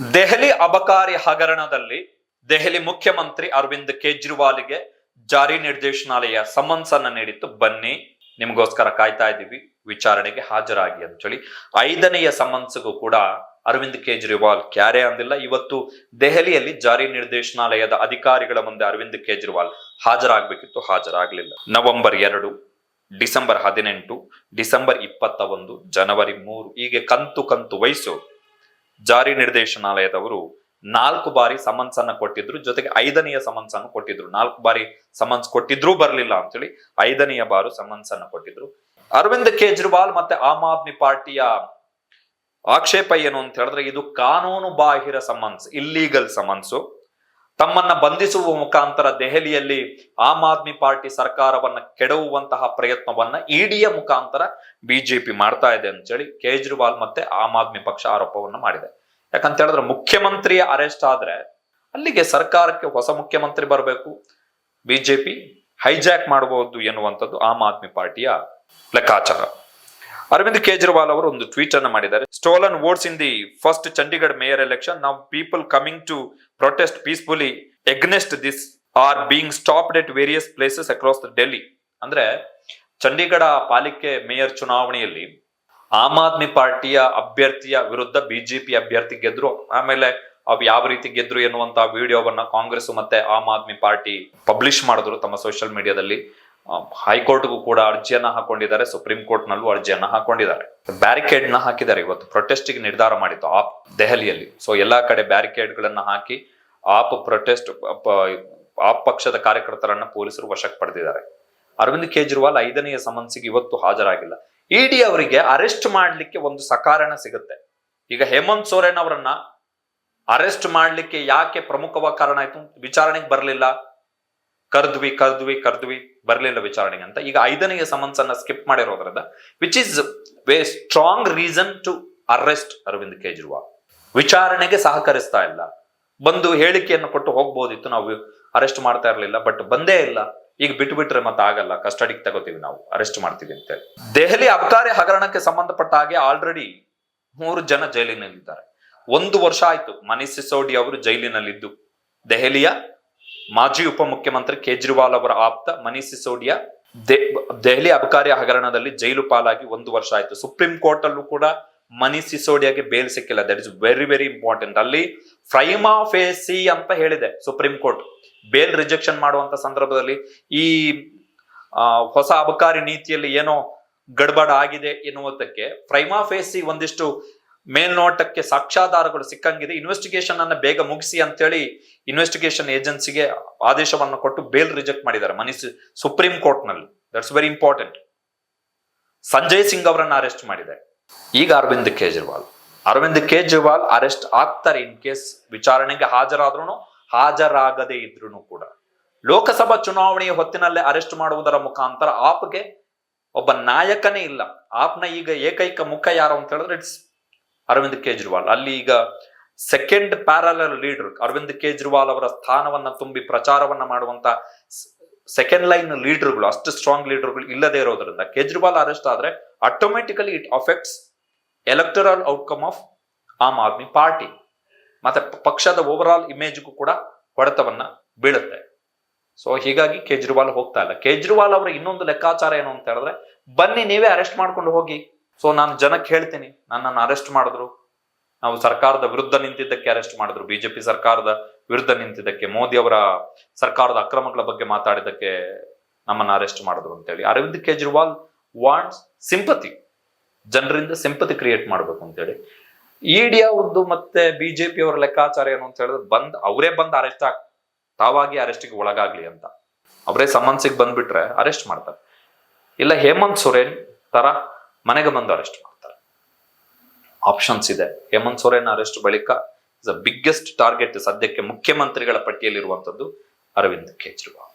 ದೆಹಲಿ ಅಬಕಾರಿ ಹಗರಣದಲ್ಲಿ ದೆಹಲಿ ಮುಖ್ಯಮಂತ್ರಿ ಅರವಿಂದ್ ಕೇಜ್ರಿವಾಲ್ಗೆ ಜಾರಿ ನಿರ್ದೇಶನಾಲಯ ಸಮನ್ಸ್ ಅನ್ನ ನೀಡಿತ್ತು. ಬನ್ನಿ, ನಿಮಗೋಸ್ಕರ ಕಾಯ್ತಾ ಇದ್ದೀವಿ. ವಿಚಾರಣೆಗೆ ಹಾಜರಾಗಿ ಅಂತೇಳಿ ಐದನೆಯ ಸಮನ್ಸ್ಗೂ ಕೂಡ ಅರವಿಂದ್ ಕೇಜ್ರಿವಾಲ್ ಕ್ಯಾರೆ ಅಂದಿಲ್ಲ. ಇವತ್ತು ದೆಹಲಿಯಲ್ಲಿ ಜಾರಿ ನಿರ್ದೇಶನಾಲಯದ ಅಧಿಕಾರಿಗಳ ಮುಂದೆ ಅರವಿಂದ್ ಕೇಜ್ರಿವಾಲ್ ಹಾಜರಾಗಬೇಕಿತ್ತು. ಹಾಜರಾಗಲಿಲ್ಲ. ನವೆಂಬರ್ ಎರಡು, ಡಿಸೆಂಬರ್ ಹದಿನೆಂಟು, ಡಿಸೆಂಬರ್ ಇಪ್ಪತ್ತ ಒಂದು ಜನವರಿ ಮೂರು, ಹೀಗೆ ಕಂತು ಕಂತು ವಯಸ್ಸು ಜಾರಿ ನಿರ್ದೇಶನಾಲಯದವರು ನಾಲ್ಕು ಬಾರಿ ಸಮನ್ಸ್ ಅನ್ನ ಕೊಟ್ಟಿದ್ರು, ಜೊತೆಗೆ ಐದನೆಯ ಸಮನ್ಸ್ ಅನ್ನು ಕೊಟ್ಟಿದ್ರು. ನಾಲ್ಕು ಬಾರಿ ಸಮನ್ಸ್ ಕೊಟ್ಟಿದ್ರು ಬರಲಿಲ್ಲ ಅಂತೇಳಿ ಐದನೆಯ ಬಾರು ಸಮನ್ಸ್ ಅನ್ನ ಕೊಟ್ಟಿದ್ರು. ಅರವಿಂದ್ ಕೇಜ್ರಿವಾಲ್ ಮತ್ತೆ ಆಮ್ ಆದ್ಮಿ ಪಾರ್ಟಿಯ ಆಕ್ಷೇಪ ಏನು ಅಂತ ಹೇಳಿದ್ರೆ, ಇದು ಕಾನೂನು ಬಾಹಿರ ಸಮನ್ಸ್ ಇಲ್ಲೀಗಲ್ ಸಮನ್ಸು. ತಮ್ಮನ್ನ ಬಂಧಿಸುವ ಮುಖಾಂತರ ದೆಹಲಿಯಲ್ಲಿ ಆಮ್ ಆದ್ಮಿ ಪಾರ್ಟಿ ಸರ್ಕಾರವನ್ನ ಕೆಡವುವಂತಹ ಪ್ರಯತ್ನವನ್ನ ಇಡಿಯ ಮುಖಾಂತರ ಬಿಜೆಪಿ ಮಾಡ್ತಾ ಇದೆ ಅಂತೇಳಿ ಕೇಜ್ರಿವಾಲ್ ಮತ್ತೆ ಆಮ್ ಆದ್ಮಿ ಪಕ್ಷ ಆರೋಪವನ್ನ ಮಾಡಿದೆ. ಯಾಕಂತ ಹೇಳಿದ್ರೆ ಮುಖ್ಯಮಂತ್ರಿಯ ಅರೆಸ್ಟ್ ಆದ್ರೆ ಅಲ್ಲಿಗೆ ಸರ್ಕಾರಕ್ಕೆ ಹೊಸ ಮುಖ್ಯಮಂತ್ರಿ ಬರಬೇಕು. ಬಿಜೆಪಿ ಹೈಜಾಕ್ ಮಾಡಬಹುದು ಎನ್ನುವಂಥದ್ದು ಆಮ್ ಆದ್ಮಿ ಪಾರ್ಟಿಯ ಲೆಕ್ಕಾಚಾರ. ಅರವಿಂದ್ ಕೇಜ್ರಿವಾಲ್ ಅವರು ಒಂದು ಟ್ವೀಟ್ ಅನ್ನು ಮಾಡಿದ್ದಾರೆ. Stolen votes in the first Chandigarh mayor election ನಾವು people coming to protest peacefully against this are being stopped at various places across the Delhi ಅಂದ್ರೆ ಚಂಡೀಗಢ ಪಾಲಿಕೆ ಮೇಯರ್ ಚುನಾವಣೆಯಲ್ಲಿ ಆಮ್ ಆದ್ಮಿ ಪಾರ್ಟಿಯ ಅಭ್ಯರ್ಥಿಯ ವಿರುದ್ಧ ಬಿಜೆಪಿ ಅಭ್ಯರ್ಥಿ ಗೆದ್ರು. ಆಮೇಲೆ ಅವ್ ಯಾವ ರೀತಿ ಗೆದ್ರು ಎನ್ನುವಂತಹ ವಿಡಿಯೋವನ್ನ ಕಾಂಗ್ರೆಸ್ ಮತ್ತೆ ಆಮ್ ಆದ್ಮಿ ಪಾರ್ಟಿ ಪಬ್ಲಿಷ್ ಮಾಡಿದ್ರು ತಮ್ಮ ಸೋಷಿಯಲ್ ಮೀಡಿಯಾದಲ್ಲಿ ಹೈಕೋರ್ಟ್ಗೂ ಕೂಡ ಅರ್ಜಿಯನ್ನ ಹಾಕೊಂಡಿದ್ದಾರೆ ಸುಪ್ರೀಂ ಕೋರ್ಟ್ ನಲ್ಲೂ ಅರ್ಜಿಯನ್ನ ಹಾಕೊಂಡಿದ್ದಾರೆ. ಬ್ಯಾರಿಕೇಡ್ನ ಹಾಕಿದ್ದಾರೆ, ಇವತ್ತು ಪ್ರೊಟೆಸ್ಟ್ಗೆ ನಿರ್ಧಾರ ಮಾಡಿತ್ತು ಆಪ್ ದೆಹಲಿಯಲ್ಲಿ. ಸೊ ಎಲ್ಲಾ ಕಡೆ ಬ್ಯಾರಿಕೇಡ್ ಗಳನ್ನ ಹಾಕಿ ಆಪ್ ಪ್ರೊಟೆಸ್ಟ್ ಆಪ್ ಪಕ್ಷದ ಕಾರ್ಯಕರ್ತರನ್ನ ಪೊಲೀಸರು ವಶಕ್ಕೆ ಪಡೆದಿದ್ದಾರೆ. ಅರವಿಂದ್ ಕೇಜ್ರಿವಾಲ್ ಐದನೆಯ ಸಮನ್ಸಿಗೆ ಇವತ್ತು ಹಾಜರಾಗಿಲ್ಲ. ಇಡಿ ಅವರಿಗೆ ಅರೆಸ್ಟ್ ಮಾಡ್ಲಿಕ್ಕೆ ಒಂದು ಸಕಾರಣ ಸಿಗುತ್ತೆ. ಈಗ ಹೇಮಂತ್ ಸೋರೆನ್ ಅವರನ್ನ ಅರೆಸ್ಟ್ ಮಾಡ್ಲಿಕ್ಕೆ ಯಾಕೆ ಪ್ರಮುಖವಾದ ಕಾರಣ ಆಯ್ತು? ವಿಚಾರಣೆಗೆ ಬರಲಿಲ್ಲ. ಕರ್ದ್ವಿ ಕರ್ದ್ವಿ ಕರ್ದ್ವಿ ಬರಲಿಲ್ಲ ವಿಚಾರಣೆಗೆ ಅಂತ. ಈಗ ಐದನೇ ಸಮನ್ಸ್ ಅನ್ನ ಸ್ಕಿಪ್ ಮಾಡಿರೋದ್ರಿಂದ which is very strong reason to arrest Arvind Kejriwal. ವಿಚಾರಣೆಗೆ ಸಹಕರಿಸ್ತಾ ಇಲ್ಲ. ಬಂದು ಹೇಳಿಕೆಯನ್ನು ಕೊಟ್ಟು ಹೋಗ್ಬೋದಿತ್ತು. ನಾವು ಅರೆಸ್ಟ್ ಮಾಡ್ತಾ ಇರಲಿಲ್ಲ ಬಟ್ ಬಂದೇ ಇಲ್ಲ. ಈಗ ಬಿಟ್ಟು ಬಿಟ್ರೆ ಮತ್ತೆ ಆಗಲ್ಲ ಕಸ್ಟಡಿಗೆ ತಗೋತೀವಿ ನಾವು. ಅರೆಸ್ಟ್ ಮಾಡ್ತೀವಿ ಅಂತ ದೆಹಲಿ ಅಬಕಾರಿ ಹಗರಣಕ್ಕೆ ಸಂಬಂಧಪಟ್ಟ ಹಾಗೆ ಆಲ್ರೆಡಿ ಮೂರು ಜನ ಜೈಲಿನಲ್ಲಿದ್ದಾರೆ. ಒಂದು ವರ್ಷ ಆಯ್ತು. ಮನೀಷ್ ಸಿಸೋಡಿ ಅವರು ಜೈಲಿನಲ್ಲಿದ್ದು. ದೆಹಲಿಯ ಮಾಜಿ ಉಪಮುಖ್ಯಮಂತ್ರಿ ಕೇಜ್ರಿವಾಲ್ ಅವರ ಆಪ್ತ ಮನೀಷ್ ಸಿಸೋಡಿಯಾ ದೆಹಲಿ ಅಬಕಾರಿ ಹಗರಣದಲ್ಲಿ ಜೈಲು ಪಾಲಾಗಿ ಒಂದು ವರ್ಷ ಆಯಿತು. ಸುಪ್ರೀಂ ಕೋರ್ಟ್ ಅಲ್ಲೂ ಕೂಡ ಮನೀಷ್ ಸಿಸೋಡಿಯಾಗೆ ಬೇಲ್ ಸಿಕ್ಕಿಲ್ಲ. That is very very important ಅಲ್ಲಿ ಫ್ರೈಮಾ ಫೇಸಿ ಅಂತ ಹೇಳಿದೆ ಸುಪ್ರೀಂ ಕೋರ್ಟ್. ಬೇಲ್ ರಿಜೆಕ್ಷನ್ ಮಾಡುವಂತ ಸಂದರ್ಭದಲ್ಲಿ ಈ ಹೊಸ ಅಬಕಾರಿ ನೀತಿಯಲ್ಲಿ ಏನೋ ಗಡ್ಬಡ ಆಗಿದೆ ಎನ್ನುವುದಕ್ಕೆ ಫ್ರೈಮಾ ಫೇಸಿ ಒಂದಿಷ್ಟು ಮೇಲ್ನೋಟಕ್ಕೆ ಸಾಕ್ಷ್ಯಾಧಾರಗಳು ಸಿಕ್ಕಂಗಿದೆ. ಇನ್ವೆಸ್ಟಿಗೇಷನ್ ಅನ್ನ ಬೇಗ ಮುಗಿಸಿ ಅಂತೇಳಿ ಇನ್ವೆಸ್ಟಿಗೇಷನ್ ಏಜೆನ್ಸಿಗೆ ಆದೇಶವನ್ನು ಕೊಟ್ಟು ಬೇಲ್ ರಿಜೆಕ್ಟ್ ಮಾಡಿದ್ದಾರೆ ಮನೀಸ್ ಸುಪ್ರೀಂ ಕೋರ್ಟ್ನಲ್ಲಿ that's very important Sanjay Singh ಅವರನ್ನು ಅರೆಸ್ಟ್ ಮಾಡಿದೆ. ಈಗ ಅರವಿಂದ್ ಕೇಜ್ರಿವಾಲ್. ಅರವಿಂದ್ ಕೇಜ್ರಿವಾಲ್ ಅರೆಸ್ಟ್ ಆಗ್ತಾರೆ ಇನ್ ಕೇಸ್ ವಿಚಾರಣೆಗೆ ಹಾಜರಾದ್ರೂ ಹಾಜರಾಗದೇ ಇದ್ರು ಕೂಡ. ಲೋಕಸಭಾ ಚುನಾವಣೆಯ ಹೊತ್ತಿನಲ್ಲೇ ಅರೆಸ್ಟ್ ಮಾಡುವುದರ ಮುಖಾಂತರ ಆಪ್ಗೆ ಒಬ್ಬ ನಾಯಕನೇ ಇಲ್ಲ. ಆಪ್ನ ಈಗ ಏಕೈಕ ಮುಖ ಯಾರು ಅಂತ ಹೇಳಿದ್ರೆ ಇಟ್ಸ್ ಅರವಿಂದ್ ಕೇಜ್ರಿವಾಲ್. ಅಲ್ಲಿ ಈಗ second parallel leader Arvind Kejriwal ಅವರ ಸ್ಥಾನವನ್ನ ತುಂಬಿ ಪ್ರಚಾರವನ್ನ ಮಾಡುವಂತ ಸೆಕೆಂಡ್ ಲೈನ್ ಲೀಡರ್ಗಳು ಅಷ್ಟು ಸ್ಟ್ರಾಂಗ್ ಲೀಡರ್ಗಳು ಇಲ್ಲದೆ ಇರೋದ್ರಿಂದ ಕೇಜ್ರಿವಾಲ್ ಅರೆಸ್ಟ್ ಆದ್ರೆ automatically it affects electoral outcome of Aam Aadmi party. ಮತ್ತೆ ಪಕ್ಷದ ಓವರ್ ಆಲ್ ಇಮೇಜ್ಗೂ ಕೂಡ ಹೊಡೆತವನ್ನ ಬೀಳುತ್ತೆ. ಸೊ ಹೀಗಾಗಿ ಕೇಜ್ರಿವಾಲ್ ಹೋಗ್ತಾ ಇಲ್ಲ. ಕೇಜ್ರಿವಾಲ್ ಅವರ ಇನ್ನೊಂದು ಲೆಕ್ಕಾಚಾರ ಏನು ಅಂತ ಹೇಳಿದ್ರೆ, ಬನ್ನಿ ನೀವೇ ಅರೆಸ್ಟ್ ಮಾಡ್ಕೊಂಡು ಹೋಗಿ. ಸೊ ನಾನು ಜನಕ್ಕೆ ಹೇಳ್ತೀನಿ, ನನ್ನನ್ನು ಅರೆಸ್ಟ್ ಮಾಡಿದ್ರು. ನಾವು ಸರ್ಕಾರದ ವಿರುದ್ಧ ನಿಂತಿದ್ದಕ್ಕೆ ಅರೆಸ್ಟ್ ಮಾಡಿದ್ರು. ಬಿಜೆಪಿ ಸರ್ಕಾರದ ವಿರುದ್ಧ ನಿಂತಿದ್ದಕ್ಕೆ, ಮೋದಿ ಅವರ ಸರ್ಕಾರದ ಅಕ್ರಮಗಳ ಬಗ್ಗೆ ಮಾತಾಡಿದ್ದಕ್ಕೆ ನಮ್ಮನ್ನ ಅರೆಸ್ಟ್ ಮಾಡಿದ್ರು ಅಂತೇಳಿ. ಅರವಿಂದ್ ಕೇಜ್ರಿವಾಲ್ ವಾಂಟ್ಸ್ ಸಿಂಪತಿ ಜನರಿಂದ ಸಿಂಪತಿ ಕ್ರಿಯೇಟ್ ಮಾಡಬೇಕು ಅಂತೇಳಿ. ಇಡಿ ಅವ್ರದ್ದು ಮತ್ತೆ ಬಿಜೆಪಿ ಅವರ ಲೆಕ್ಕಾಚಾರ ಏನು ಅಂತ ಹೇಳಿದ್ರೆ, ಬಂದ್, ಅವರೇ ಬಂದ್ ಅರೆಸ್ಟ್ ಆಗ್, ತಾವಾಗಿ ಅರೆಸ್ಟಿಗೆ ಒಳಗಾಗ್ಲಿ ಅಂತ. ಅವರೇ ಸಮನ್ಸಿಗೆ ಬಂದ್ಬಿಟ್ರೆ ಅರೆಸ್ಟ್ ಮಾಡ್ತಾರೆ. ಇಲ್ಲ ಹೇಮಂತ್ ಸೊರೇನ್, ತರ ಮನೆಗೆ ಬಂದು ಅರೆಸ್ಟ್ ಮಾಡ್ತಾರೆ. ಆಪ್ಷನ್ಸ್ ಇದೆ. ಹೇಮಂತ್ ಸೊರೇನ್ ಅರೆಸ್ಟ್ ಬಳಿಕ ಬಿಗ್ಗೆಸ್ಟ್ ಟಾರ್ಗೆಟ್ ಸದ್ಯಕ್ಕೆ ಮುಖ್ಯಮಂತ್ರಿಗಳ ಪಟ್ಟಿಯಲ್ಲಿರುವಂತದ್ದು ಅರವಿಂದ್ ಕೇಜ್ರಿವಾಲ್.